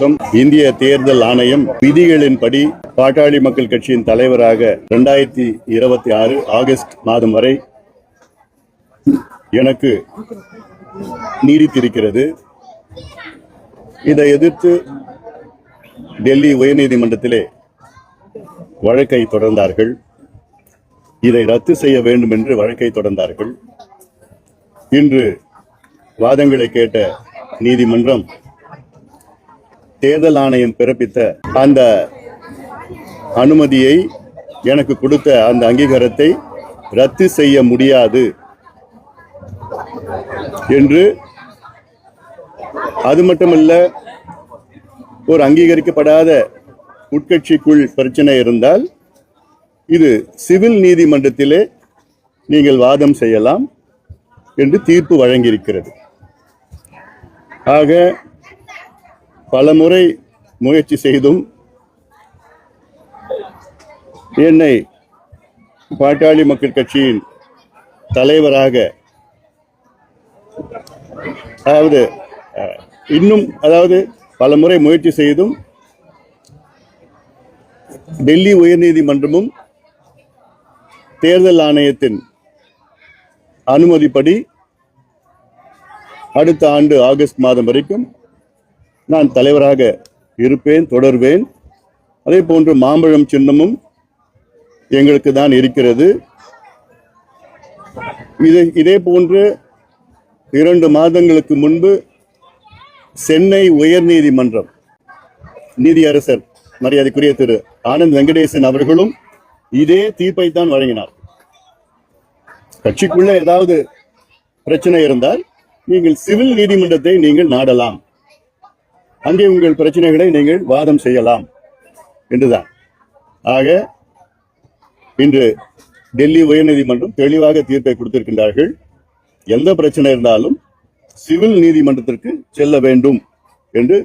இந்திய தேர்தல் ஆணையம் விதிகளின்படி பாட்டாளி மக்கள் கட்சியின் தலைவராக இரண்டாயிரத்தி இருபத்தி ஆறு ஆகஸ்ட் மாதம் வரை எனக்கு நீடித்திருக்கிறது. இதை எதிர்த்து டெல்லி உயர்நீதிமன்றத்திலே வழக்கை தொடர்ந்தார்கள். இதை ரத்து செய்ய வேண்டும் என்று வழக்கை தொடர்ந்தார்கள். இன்று வாதங்களை கேட்ட நீதிமன்றம் தேர்தல் ஆணையம் பிறப்பித்த அந்த அனுமதியை எனக்கு கொடுத்த அந்த அங்கீகாரத்தை ரத்து செய்ய முடியாது என்று அது மட்டுமல்ல ஒரு அங்கீகரிக்கப்படாத உட்கட்சிக்குள் பிரச்சனை இருந்தால் இது சிவில் நீதிமன்றத்திலே நீங்கள் வாதம் செய்யலாம் என்று தீர்ப்பு வழங்கியிருக்கிறது. ஆக பல முறை முயற்சி செய்தும் என்னை பாட்டாளி மக்கள் கட்சியின் தலைவராக அதாவது இன்னும் அதாவது பல முறை முயற்சி செய்தும் டெல்லி உயர்நீதிமன்றமும் தேர்தல் ஆணையத்தின் அனுமதிப்படி அடுத்த ஆண்டு ஆகஸ்ட் மாதம் வரைக்கும் நான் தலைவராக இருப்பேன் தொடர்வேன். அதே போன்று மாம்பழம் சின்னமும் எங்களுக்கு தான் இருக்கிறது. இதை இதே போன்று இரண்டு மாதங்களுக்கு முன்பு சென்னை உயர்நீதிமன்றம் நீதியரசர் மரியாதைக்குரிய திரு ஆனந்த் வெங்கடேசன் அவர்களும் இதே தீர்ப்பை தான் வழங்கினார். கட்சிக்குள்ள ஏதாவது பிரச்சனை இருந்தால் நீங்கள் சிவில் நீதிமன்றத்தை நீங்கள் நாடலாம். அங்கே உங்கள் பிரச்சனைகளை நீங்கள் வாதம் செய்யலாம் என்றுதான். ஆக இன்று டெல்லி உயர்நீதிமன்றம் தெளிவாக தீர்ப்பை கொடுத்திருக்கின்றார்கள். எந்த பிரச்சனை இருந்தாலும் சிவில் நீதிமன்றத்திற்கு செல்ல வேண்டும் என்று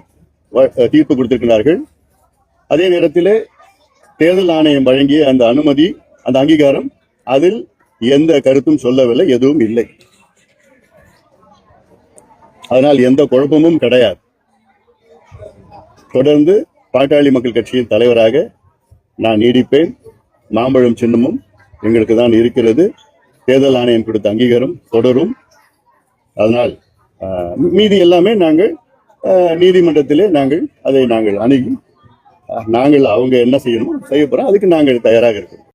தீர்ப்பு கொடுத்திருக்கிறார்கள் அதே நேரத்திலே தேர்தல் ஆணையம் வழங்கிய அந்த அனுமதி அந்த அங்கீகாரம் அதில் எந்த கருத்தும் சொல்லவில்லை எதுவும் இல்லை. அதனால் எந்த குழப்பமும் கிடையாது. தொடர்ந்து பாட்டாளி மக்கள் கட்சியின் தலைவராக நான் நீடிப்பேன். மாம்பழம் சின்னமும் எங்களுக்கு தான் இருக்கிறது. தேர்தல் ஆணையம் கொடுத்த அங்கீகாரம் தொடரும். அதனால் மீதி எல்லாமே நாங்கள் நீதிமன்றத்திலே நாங்கள் அதை நாங்கள் அணுகி நாங்கள் அவங்க என்ன செய்யணுமோ செய்ய போகிறோம் அதுக்கு நாங்கள் தயாராக இருக்கிறோம்